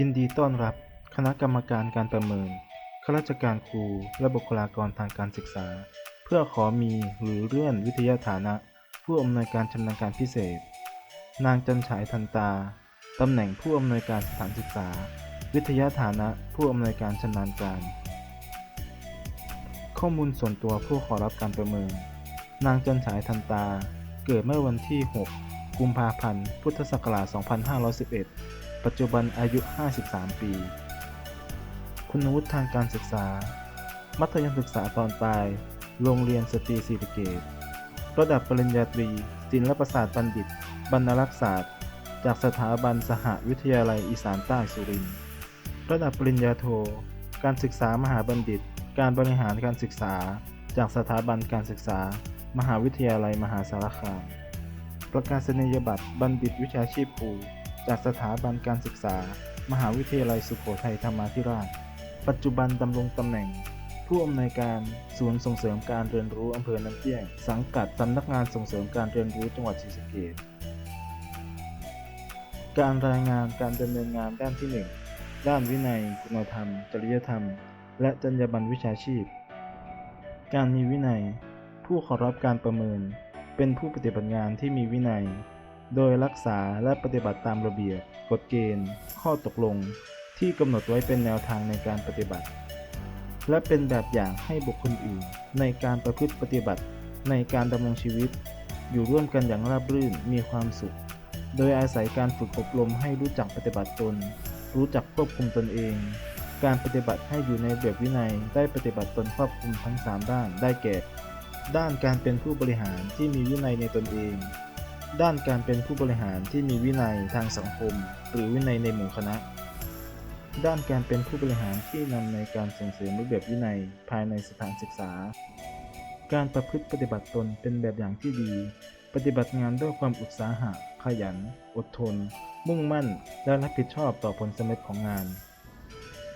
ยินดีต้อนรับคณะกรรมการการประเมินข้าราชการครูและบุคลากรทางการศึกษา เพื่อขอมีหรือเลื่อนวิทยาฐานะ ผู้อำนวยการชำนาญการพิเศษ นางจันฉายทันตาตำแหน่งผู้อำนวยการสถานศึกษา วิทยาฐานะผู้อำนวยการชำนาญการ ข้อมูลส่วนตัวผู้ขอรับการประเมิน นางจันฉายทันตาเกิดเมื่อวันที่ 6 กุมภาพันธ์ พุทธศักราช 2511 ปัจจุบันอายุ 53 ปี คุณวุฒิทางการศึกษา มัธยมศึกษาตอนปลาย โรงเรียนสตรีศรีเกต ระดับปริญญาตรี ศิลปศาสตร์บัณฑิต บรรณรักษศาสตร์ จากสถาบันสหวิทยาลัยอีสานใต้สุรินทร์ ระดับปริญญาโท การศึกษามหาบัณฑิต การบริหารการศึกษา จากสถาบันการศึกษา มหาวิทยาลัยมหาสารคาม ประกาศนียบัตรบัณฑิตวิชาชีพครู จากสถาบันการศึกษา มหาวิทยาลัยสุโขทัยธรรมาธิราช ปัจจุบันดำรงตำแหน่ง ผู้อำนวยการศูนย์ส่งเสริมการเรียนรู้อำเภอน้ำเที่ยง สังกัดสำนักงานส่งเสริมการเรียนรู้จังหวัดศรีสะเกษการรายงานการดำเนินงานด้านที่ 1 ด้านวินัย คุณธรรม จริยธรรม และจรรยาบรรณวิชาชีพ การมีวินัย ผู้ขอรับการประเมิน เป็นผู้ปฏิบัติงานที่มีวินัย โดยรักษาและปฏิบัติตามระเบียบกฎเกณฑ์ ข้อตกลง ที่กำหนดไว้เป็นแนวทางในการปฏิบัติ และเป็นแบบอย่างให้บุคคลอื่น ในการประพฤติปฏิบัติในการดำรงชีวิต อยู่ร่วมกันอย่างราบรื่นมีความสุข โดยอาศัยการฝึกอบรมให้รู้จักปฏิบัติตน รู้จักควบคุมตนเอง การปฏิบัติให้อยู่ในแบบวินัยได้ปฏิบัติตนครอบคลุมทั้ง 3 ด้านได้แก่ ด้านการเป็นผู้บริหารที่มีวินัยในตนเอง ด้านการเป็นผู้บริหารที่มีวินัยทางสังคม หรือวินัยในหมู่คณะ ด้านการเป็นผู้บริหารที่นำในการส่งเสริมระเบียบวินัยภายในสถานศึกษา การประพฤติปฏิบัติตนเป็นแบบอย่างที่ดี ปฏิบัติงานด้วยความอุตสาหะ ขยัน อดทน มุ่งมั่น และรับผิดชอบต่อผลสำเร็จของงาน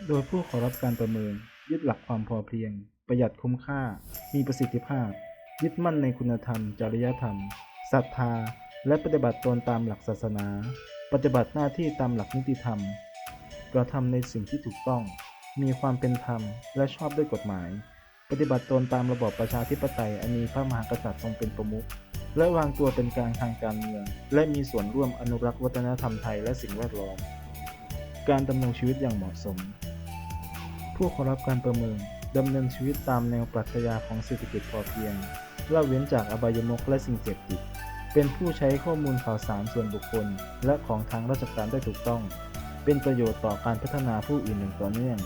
โดยผู้ขอรับการประเมิน ยึดหลักความพอเพียง ประหยัดคุ้มค่า มีประสิทธิภาพ ยึดมั่นในคุณธรรม จริยธรรมศรัทธา และปฏิบัติตนตามหลักศาสนา ปฏิบัติหน้าที่ตามหลักนิติธรรม กระทำในสิ่งที่ถูกต้อง มีความเป็นธรรม และชอบด้วยกฎหมาย ปฏิบัติตนตามระบอบประชาธิปไตยอันมีพระมหากษัตริย์ทรงเป็นประมุข และวางตัวเป็นกลางทางการเมือง และมีส่วนร่วมอนุรักษ์วัฒนธรรมไทยและสิ่งแวดล้อม การดำรงชีวิตอย่างเหมาะสม ผู้ขอรับการประเมินดำเนินชีวิตตามแนวปรัชญาของเศรษฐกิจพอเพียงละเว้นจากอบายมุขและสิ่งเสพติด เป็นผู้ใช้ข้อมูลข่าวสารส่วนบุคคล และของทางราชการได้ถูกต้อง เป็นประโยชน์ต่อการพัฒนาผู้อื่นอย่างต่อเนื่อง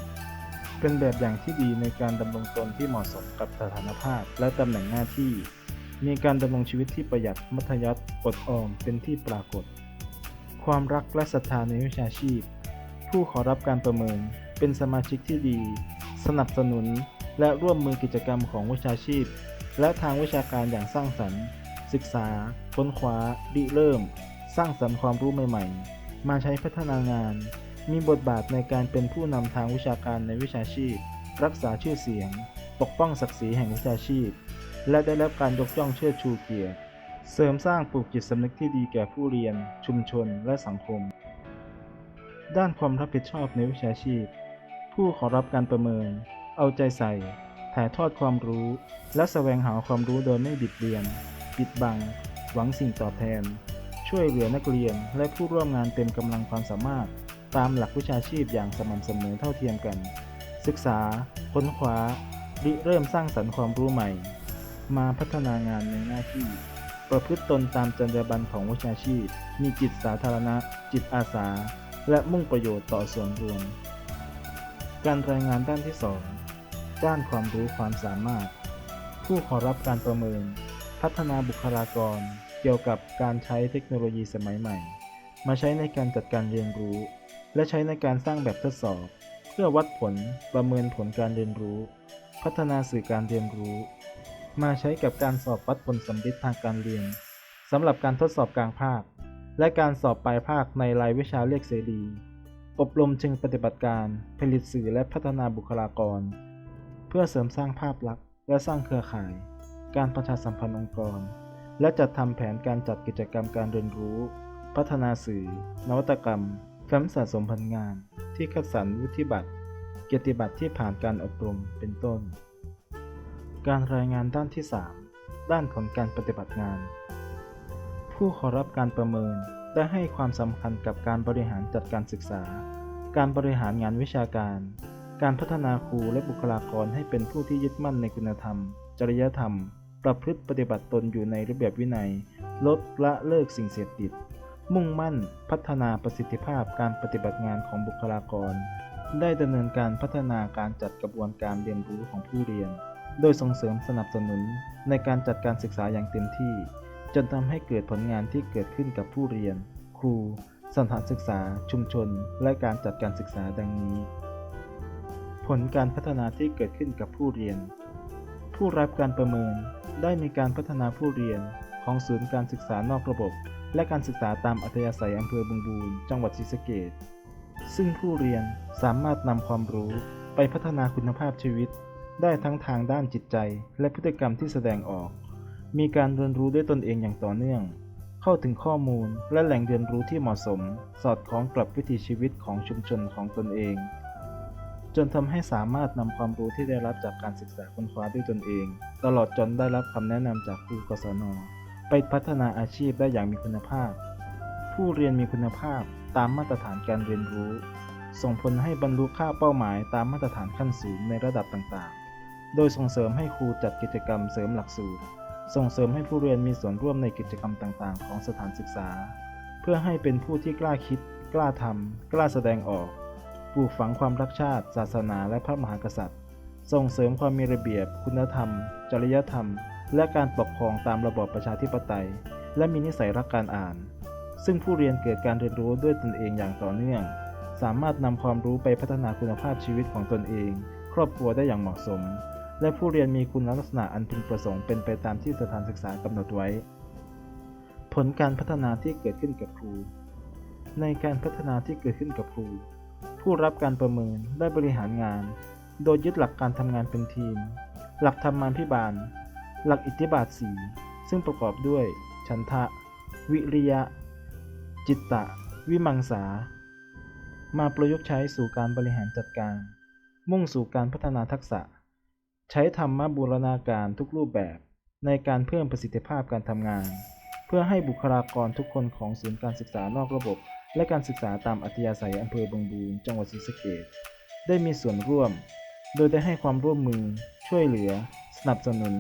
เป็นแบบอย่างที่ดีในการดำรงตนที่เหมาะสมกับสถานภาพและตำแหน่งหน้าที่ มีการดำรงชีวิตที่ประหยัดมัธยัติอดออมเป็นที่ปรากฏ ความรักและศรัทธาในวิชาชีพ ผู้ขอรับการประเมิน เป็นสมาชิกที่ดี สนับสนุนและร่วมมือกิจกรรมของวิชาชีพ และทางวิชาการอย่างสร้างสรรค์ ศึกษา ค้นคว้าริเริ่ม สร้างสรรค์ความรู้ใหม่ๆ มาใช้พัฒนางาน มีบทบาทในการเป็นผู้นำทางวิชาการในวิชาชีพ รักษาชื่อเสียง ปกป้องศักดิ์ศรีแห่งวิชาชีพ และได้รับการยกย่องเชิดชูเกียรติ เสริมสร้างปลูกจิตสำนึกที่ดีแก่ผู้เรียน ชุมชน และสังคม ด้านความรับผิดชอบในวิชาชีพ ผู้ขอรับการประเมิน เอาใจใส่ถ่ายทอดความรู้ และแสวงหาความรู้โดยไม่บิดเบือน ปิดบัง หวังสิ่งตอบแทน ช่วยเหลือนักเรียนและผู้ร่วมงานเต็มกำลังความสามารถ ตามหลักวิชาชีพอย่างสม่ำเสมอเท่าเทียมกัน ศึกษา ค้นคว้าริเริ่มสร้างสรรค์ความรู้ใหม่ มาพัฒนางานในหน้าที่ ประพฤติตนตามจรรยาบรรณของวิชาชีพ มีจิตสาธารณะ จิตอาสา และมุ่งประโยชน์ต่อส่วนรวม การรายงานด้านที่ 2 ด้านความรู้ความสามารถ ผู้ขอรับการประเมิน พัฒนาบุคลากรเกี่ยวกับการใช้เทคโนโลยีสมัยใหม่ มาใช้ในการจัดการเรียนรู้ และใช้ในการสร้างแบบทดสอบ เพื่อวัดผลประเมินผลการเรียนรู้ พัฒนาสื่อการเรียนรู้ มาใช้กับการสอบวัดผลสำเร็จทางการเรียนสำหรับการทดสอบกลางภาค และการสอบปลายภาคในรายวิชาเรียกเสรี อบรมเชิงปฏิบัติการ ผลิตสื่อและพัฒนาบุคลากร เพื่อเสริมสร้างภาพลักษณ์และสร้างเครือข่าย การประชาสัมพันธ์องค์กร และจัดทำแผนการจัดกิจกรรมการเรียนรู้ พัฒนาสื่อ นวัตกรรมฟฟ้มสะสมผลงาน ที่คัดสรรวุฒิบัตร เกียรติบัตรที่ผ่านการอบรมเป็นต้น การรายงานด้านที่ 3 ด้านผลการปฏิบัติงาน ผู้ขอรับการประเมินได้ให้ความสำคัญกับการบริหารจัดการศึกษา การบริหารงานวิชาการ การพัฒนาครูและบุคลากรให้เป็นผู้ที่ยึดมั่นในคุณธรรม จริยธรรม ประพฤติปฏิบัติตนอยู่ในระเบียบวินัย ลดละเลิกสิ่งเสพติด มุ่งมั่นพัฒนาประสิทธิภาพการปฏิบัติงานของบุคลากร ได้ดำเนินการพัฒนาการจัดกระบวนการเรียนรู้ของผู้เรียน โดยส่งเสริมสนับสนุนในการจัดการศึกษาอย่างเต็มที่ จนทำให้เกิดผลงานที่เกิดขึ้นกับผู้เรียน ครู สถานศึกษา ชุมชน และการจัดการศึกษาดังนี้ ผลการพัฒนาที่เกิดขึ้นกับผู้เรียน ผู้รับการประเมิน ได้มีการพัฒนาผู้เรียนของศูนย์การศึกษานอกระบบ และการศึกษาตามอัธยาศัยอำเภอบึงบูรจังหวัดศรีสะเกษซึ่งผู้เรียนสามารถนำความรู้ไปพัฒนาคุณภาพชีวิต ได้ทั้งทางด้านจิตใจ และพฤติกรรมที่แสดงออก มีการเรียนรู้ด้วยตนเองอย่างต่อเนื่อง เข้าถึงข้อมูลและแหล่งเรียนรู้ที่เหมาะสม สอดคล้องกับวิถีชีวิตของชุมชนของตนเอง จนทำให้สามารถนำความรู้ที่ได้รับจากการศึกษาค้นคว้าด้วยตนเอง ตลอดจนได้รับคำแนะนำจากครูกศนไปพัฒนาอาชีพได้อย่างมีคุณภาพ ผู้เรียนมีคุณภาพตามมาตรฐานการเรียนรู้ ส่งผลให้บรรลุค่าเป้าหมายตามมาตรฐานขั้นสูงในระดับต่างๆ โดยส่งเสริมให้ครูจัดกิจกรรมเสริมหลักสูตร ส่งเสริมให้ผู้เรียนมีส่วนร่วมในกิจกรรมต่างๆ ของสถานศึกษา เพื่อให้เป็นผู้ที่กล้าคิด กล้าทำกล้าแสดงออก ปลูกฝังความรักชาติ ศาสนาและพระมหากษัตริย์ ส่งเสริมความมีระเบียบ คุณธรรม จริยธรรม และการปกครองตามระบอบประชาธิปไตย และมีนิสัยรักการอ่าน ซึ่งผู้เรียนเกิดการเรียนรู้ด้วยตนเองอย่างต่อเนื่อง สามารถนำความรู้ไปพัฒนาคุณภาพชีวิตของตนเอง ครอบครัวได้อย่างเหมาะสม และผู้เรียนมีคุณลักษณะอันพึงประสงค์เป็นไปตามที่สถานศึกษากำหนดไว้ ผลการพัฒนาที่เกิดขึ้นกับครู ในการพัฒนาที่เกิดขึ้นกับครู ผู้รับการประเมินได้บริหารงาน โดยยึดหลักการทำงานเป็นทีม หลักธรรมาภิบาล หลักอิทธิบาทสีซึ่งประกอบด้วย ฉันทะ วิริยะ จิตตะ วิมังสา มาประยุกต์ใช้สู่การบริหารจัดการ มุ่งสู่การพัฒนาทักษะ ใช้ธรรมบูรณาการทุกรูปแบบในการเพิ่มประสิทธิภาพการทำงาน เพื่อให้บุคลากรทุกคนของศูนย์การศึกษานอกระบบ และการศึกษาตามอัธยาศัยอำเภอบางบูรจังหวัดศรีสะเกษได้มีส่วนร่วม โดยได้ให้ความร่วมมือ ช่วยเหลือ สนับสนุน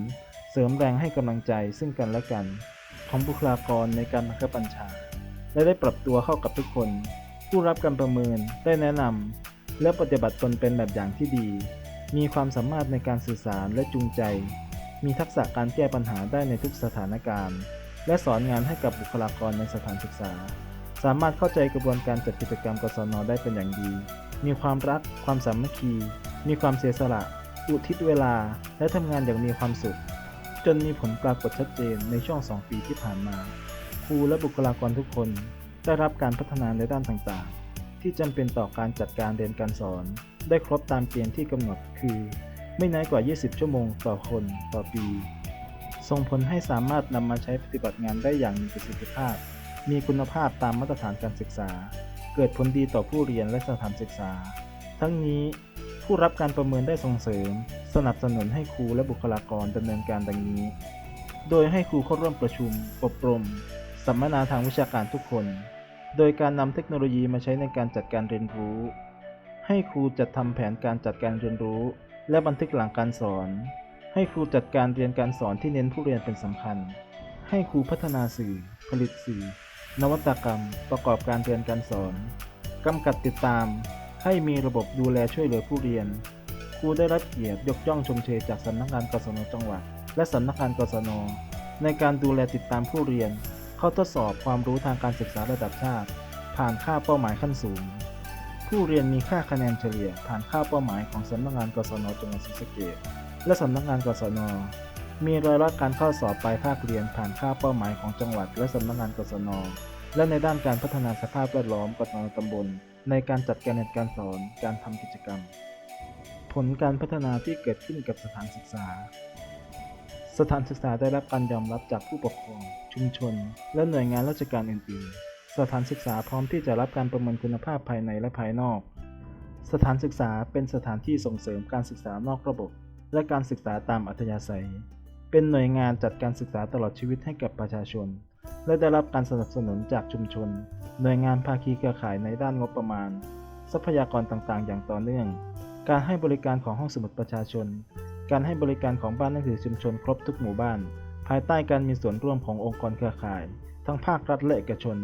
เสริมแรงให้กำลังใจซึ่งกันและกัน ของบุคลากรในการบังคับบัญชา และได้ปรับตัวเข้ากับทุกคน ผู้รับการประเมินได้แนะนำและปฏิบัติตนเป็นแบบอย่างที่ดี มีความสามารถในการสื่อสารและจูงใจ มีทักษะการแก้ปัญหาได้ในทุกสถานการณ์ และสอนงานให้กับบุคลากรในสถานศึกษา สามารถเข้าใจกระบวนการจัดกิจกรรมกศนได้เป็นอย่างดี มีความรัก ความสามัคคี มีความเสียสละ อุทิศเวลา และทำงานอย่างมีความสุข จนมีผลปรากฏชัดเจนในช่วง 2 ปีที่ผ่านมา ครูและบุคลากรทุกคนได้รับการพัฒนาในด้านต่างๆ ที่จำเป็นต่อการจัดการเรียนการสอน ได้ครบตามเกณฑ์ที่กำหนดคือ ไม่น้อยกว่า 20 ชั่วโมงต่อคนต่อปี ส่งผลให้สามารถนำมาใช้ปฏิบัติงานได้อย่างมีประสิทธิภาพ มีคุณภาพตามมาตรฐานการศึกษา เกิดผลดีต่อผู้เรียนและสถานศึกษา ทั้งนี้ผู้รับการประเมินได้ส่งเสริม สนับสนุนให้ครูและบุคลากรดำเนินการดังนี้ โดยให้ครูเข้าร่วมประชุม อบรม สัมมนาทางวิชาการทุกคน โดยการนำเทคโนโลยีมาใช้ในการจัดการเรียนรู้ ให้ครูจัดทำแผนการจัดการเรียนรู้ และบันทึกหลังการสอน ให้ครูจัดการเรียนการสอนที่เน้นผู้เรียนเป็นสำคัญ ให้ครูพัฒนาสื่อ ผลิตสื่อ นวัตกรรม ประกอบการเรียนการสอน กำกับติดตาม ให้มีระบบดูแลช่วยเหลือผู้เรียน ครูได้รับเกียรติยกย่องชมเชยจากสำนักงานกศนจังหวัด และสำนักงานกศนในการดูแลติดตามผู้เรียน เข้าทดสอบความรู้ทางการศึกษาระดับชาติ ผ่านค่าเป้าหมายขั้นสูง ผู้เรียนมีค่าคะแนนเฉลี่ย ผ่านค่าเป้าหมายของสำนักงานกศนจังหวัดศรีสะเกษและสำนักงานกศน มีรายรับการเข้าสอบปลายภาคเรียนผ่านค่าเป้าหมายของจังหวัดและสำนักงานกศน และในด้านการพัฒนาสภาพแวดล้อมกศนตำบล ในการจัดการเรียนการสอนการทำกิจกรรม ผลการพัฒนาที่เกิดขึ้นกับสถานศึกษา สถานศึกษาได้รับการยอมรับจากผู้ปกครอง ชุมชน และหน่วยงานราชการอื่น ๆ สถานศึกษาพร้อมที่จะรับการประเมินคุณภาพภายในและภายนอก สถานศึกษาเป็นสถานที่ส่งเสริมการศึกษานอกระบบ และการศึกษาตามอัธยาศัย เป็นหน่วยงานจัดการศึกษาตลอดชีวิตให้กับประชาชน และได้รับการสนับสนุนจากชุมชน หน่วยงานภาคีเครือข่ายในด้านงบประมาณ ทรัพยากรต่างๆ อย่างต่อเนื่อง การให้บริการของห้องสมุดประชาชน การให้บริการของบ้านหนังสือชุมชนครบทุกหมู่บ้าน ภายใต้การมีส่วนร่วมขององค์กรเครือข่าย ทั้งภาครัฐและเอกชน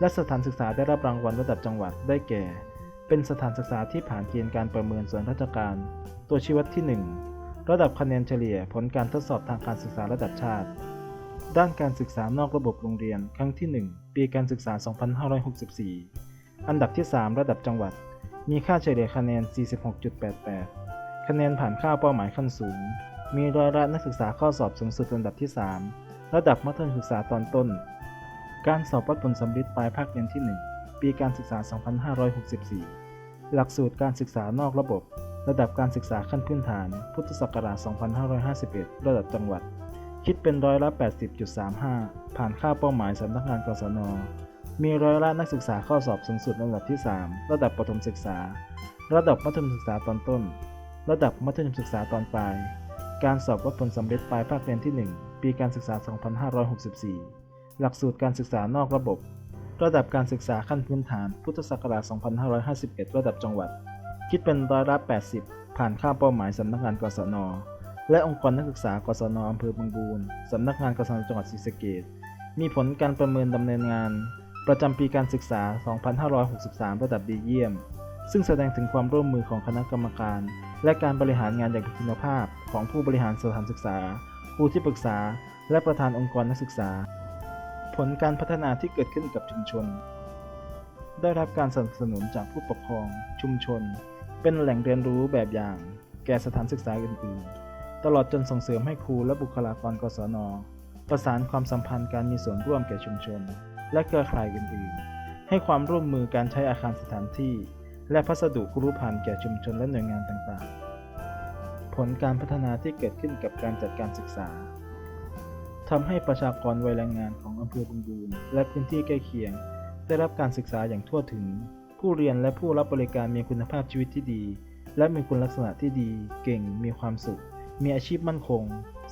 และสถานศึกษาได้รับรางวัลระดับจังหวัดได้แก่ เป็นสถานศึกษาที่ผ่านเกณฑ์การประเมินส่วนราชการ ตัวชี้วัดที่ 1 ระดับคะแนนเฉลี่ยผลการทดสอบทางการศึกษาระดับชาติ ด้านการศึกษานอกระบบโรงเรียนครั้งที่ 1 ปีการศึกษา 2564 อันดับที่ 3 ระดับจังหวัด มีค่าเฉลี่ยคะแนน 46.88 คะแนนผ่านค่าเป้าหมายขั้นสูง มีร้อยละนักศึกษาข้อสอบสูงสุดอันดับที่ 3 ระดับมัธยมศึกษาตอนต้น การสอบวัดผลสำลิดปลายภาคเรียนที่ 1 ปีการศึกษา 2564 หลักสูตรการศึกษานอกระบบ ระดับการศึกษาขั้นพื้นฐาน พุทธศักราช 2551 ระดับจังหวัด คิดเป็นร้อยละ 80.35 ผ่านค่าเป้าหมายสำนักงานกศน มีร้อยละนักศึกษาเข้าสอบสูงสุดระดับที่ 3 ระดับประถมศึกษา ระดับมัธยมศึกษาตอนต้น ระดับมัธยมศึกษาตอนปลาย การสอบวัดผลสำเร็จปลายภาคเรียนที่ 1 ปีการศึกษา 2564 หลักสูตรการศึกษานอกระบบ ระดับการศึกษาขั้นพื้นฐาน พุทธศักราช 2551 ระดับจังหวัด คิดเป็นร้อยละ 80 ผ่านค่ามเป้าหมายสำนักงานกศน และองค์กรนักศึกษากศนอำเภอบางบูนสำนักงานกศนจังหวัดศรีสะเกษมีผลการประเมินดำเนินงาน ประจำปีการศึกษา 2563 ระดับดีเยี่ยม ซึ่งแสดงถึงความร่วมมือของคณะกรรมการ และการบริหารงานอย่างมีคุณภาพ ของผู้บริหารสถานศึกษาครูที่ปรึกษา และประธานองค์กรนักศึกษา ผลการพัฒนาที่เกิดขึ้นกับชุมชน ได้รับการสนับสนุนจากผู้ปกครอง ชุมชน เป็นแหล่งเรียนรู้แบบอย่างแก่สถานศึกษาอื่นๆ ตลอดจนส่งเสริมให้ครูและบุคลากรกศน ประสานความสัมพันธ์การมีส่วนร่วมแก่ชุมชน และเครือข่ายอื่นๆ ให้ความร่วมมือการใช้อาคารสถานที่ และพัสดุครุภัณฑ์แก่ชุมชนและหน่วยงานต่างๆ ผลการพัฒนาที่เกิดขึ้นกับการจัดการศึกษาทำให้ประชากรวัยแรงงานของอำเภอบางบูนและพื้นที่ใกล้เคียง ได้รับการศึกษาอย่างทั่วถึง ผู้เรียนและผู้รับบริการมีคุณภาพชีวิตที่ดี และมีคุณลักษณะที่ดี เก่ง มีความสุข มีอาชีพมั่นคง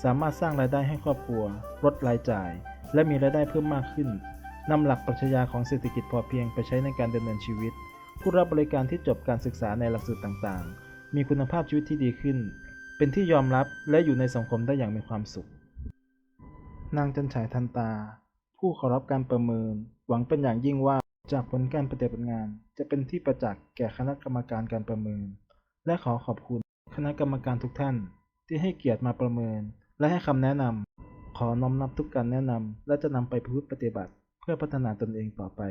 สามารถสร้างรายได้ให้ครอบครัว ลดรายจ่าย และมีรายได้เพิ่มมากขึ้นนำหลักปรัชญาของเศรษฐกิจพอเพียงไปใช้ในการดำเนินชีวิต ผู้รับบริการที่จบการศึกษาในหลักสูตรต่างๆ มีคุณภาพชีวิตที่ดีขึ้น เป็นที่ยอมรับและอยู่ในสังคมได้อย่างมีความสุข นางจันฉายทันตา ผู้เข้ารับการประเมิน หวังเป็นอย่างยิ่งว่า จากผลการปฏิบัติงาน จะเป็นที่ประจักษ์แก่คณะกรรมการการประเมิน และขอขอบคุณคณะกรรมการทุกท่าน ที่ให้เกียรติมาประเมิน และให้คำแนะนำขอน้อมรับทุกการแนะนำและจะนำไปพฤติปฏิบัติ เพื่อพัฒนาตนเองต่อไป